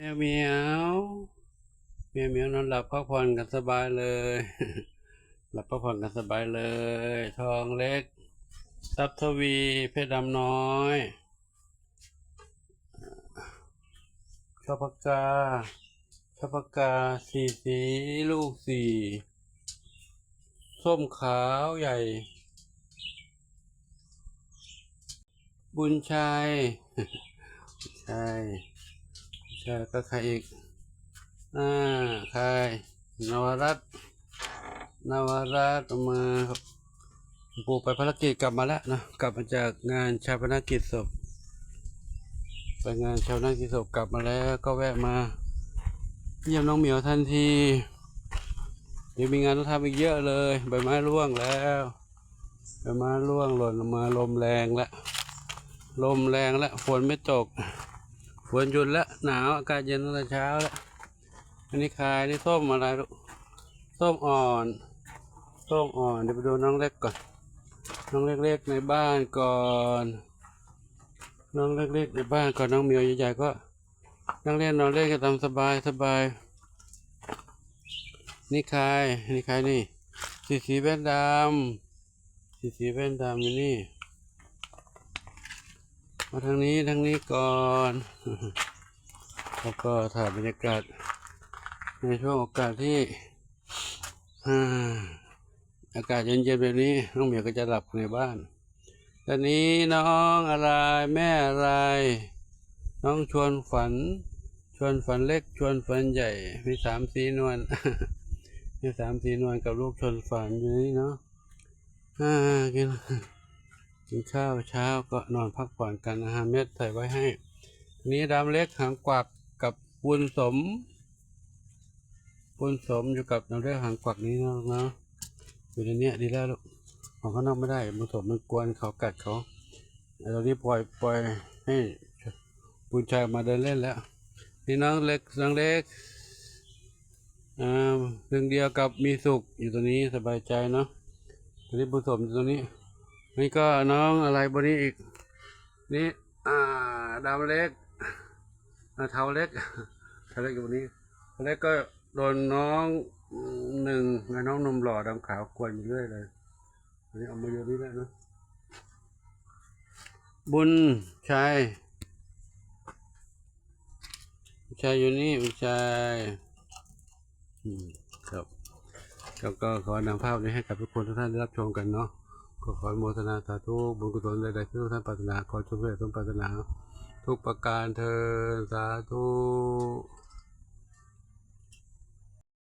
แมวเมียวแมวเมียวนอนหลับพักผ่อนกันสบายเลย หลับพักผ่อนกันสบายเลย ทองเล็กทรัพย์ทวี เพชรดำน้อยชอบปากกาชอบปากกาสีสีลูกสีส้มขาวใหญ่ บุญชัยใช่ ช่ก็ใครอีกอ่าใครนวรัตนวรัตมาปูไปภารกิจกลับมาแล้วนะกลับมาจากงานชาปนกิจศพไปงานชาปนกิจศพกลับมาแล้วก็แวะมา เยี่ยมน้องเหมียวทันทีเดี๋ยวมีงานต้องทำอีกเยอะเลยใบไม้ร่วงแล้วใบไม้ร่วงหล่นลงมาลมแรงแล้วลมแรงแล้วฝนไม่ตก ฝนหยุดแล้วหนาวอากาศเย็นตั้งแต่เช้าแล้วอันนี้คายนี่ส้มอะไรลูกส้มอ่อนส้มอ่อนเดี๋ยวไปดูน้องเล็กก่อน น้องเล็กๆในบ้านก่อน น้องเล็กๆในบ้านก่อนน้องเมียวใหญ่ๆก็นั่งเล่นนอนเล่นกันตามสบายสบายนี่ใครนี่ใครนี่สีสีแว่นดำสีสีแว่นดำอยู่นี่ มาทางนี้ทางนี้ก่อนแล้วก็ถ่ายบรรยากาศในช่วงโอกาสที่อาอากาศเย็นๆแบบนี้น้องเหมียวก็จะหลับในบ้านตอนนี้น้องอะไรแม่อะไร น้องชวนฝัน ชวนฝันเล็กชวนฝันใหญ่มีสามสีนวลมีสามสีนวลกับลูกชวนฝันอยู่นี่เนาะอ่ากิน กินข้าวเช้าก็นอนพักผ่อนกันอาหารเม็ดใส่ไว้ให้ นี้ดำเล็กหางกวักกับปุนสมปุนสมอยู่กับดำเล็กหางกวักนี้นะเนาะอยู่ในนี้ดีแล้วลูกของข้างนอกไม่ได้มันสมมันกวนเขากัดเขาตอนนี้ปล่อยปล่อยให้ปุนชายมาเดินเล่นแล้วนี่น้องเล็กน้องเล็กอ่าเรื่องเดียวกับมีสุขอยู่ตรงนี้สบายใจเนาะตอนนี้ปุนสมอยู่ตรงนี้ นี่ก็น้องอะไรบนนี้อีก นี่อ่าดาวเล็กเทาเล็กเทาเล็กอยู่บนนี้เทาเล็กก็โดนน้องหนึ่งไงน้องนมหล่อดำขาวกวนอยู่เรื่อยเลยอันนี้เอามาอยู่นี่แหล้วเนะบุญชัยบุญชัยอยู่นี่บุญชัยครับแล้วก็ขอนำภาพนี้ให้กับทุกคนทุกท่านได้รับชมกันเนาะ ก็ขอโมทนาสาธุบุญกุศลใดๆที่ทุกท่านปรารถนาขอจงสำเร็จสมปรารถนา ทุกประการเธอสาธุ